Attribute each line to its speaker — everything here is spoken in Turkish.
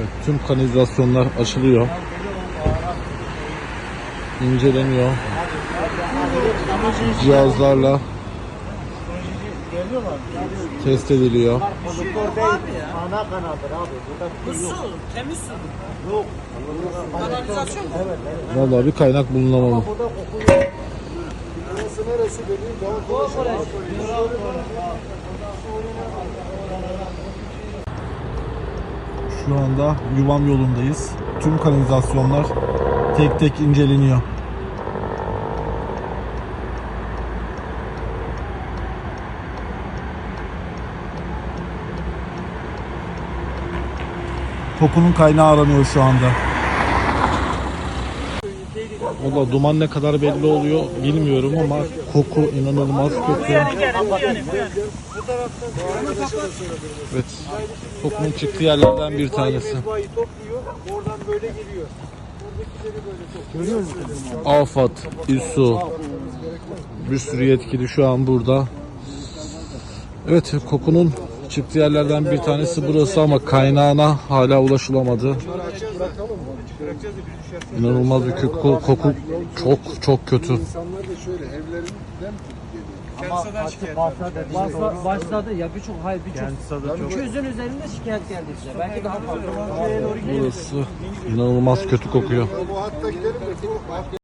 Speaker 1: Evet, tüm kanalizasyonlar açılıyor. İnceleniyor. Cihazlarla test ediliyor.
Speaker 2: Ana kanadır abi. Burada
Speaker 3: Bu su, temiz su. Kanalizasyon mu?
Speaker 1: Vallahi bir kaynak bulunamadı.
Speaker 2: burada koku yok. Burası neresi dediğin Doğu Koleji.
Speaker 1: Şu yuvam yolundayız. Tüm kanalizasyonlar tek tek inceleniyor. Kokunun kaynağı aranıyor şu anda. Valla duman ne kadar belli oluyor bilmiyorum ama koku inanılmaz kötü. Evet. Kokunun çıktığı yerlerden bir tanesi.
Speaker 2: Oradan böyle geliyor.
Speaker 1: Afat, İSU, bir sürü yetkili şu an burada. Evet, kokunun çıktığı yerlerden bir tanesi burası ama kaynağına hala ulaşılamadı. İnanılmaz bir koku, koku çok çok kötü.
Speaker 2: Da şöyle evlerinden
Speaker 3: Başladı, başla- başladı ya birçok hayır birçok 200'ün üzerinde şikayet geldi bize. Belki daha fazla.
Speaker 1: Burası inanılmaz kötü kokuyor.
Speaker 2: Bu hatta gidelim de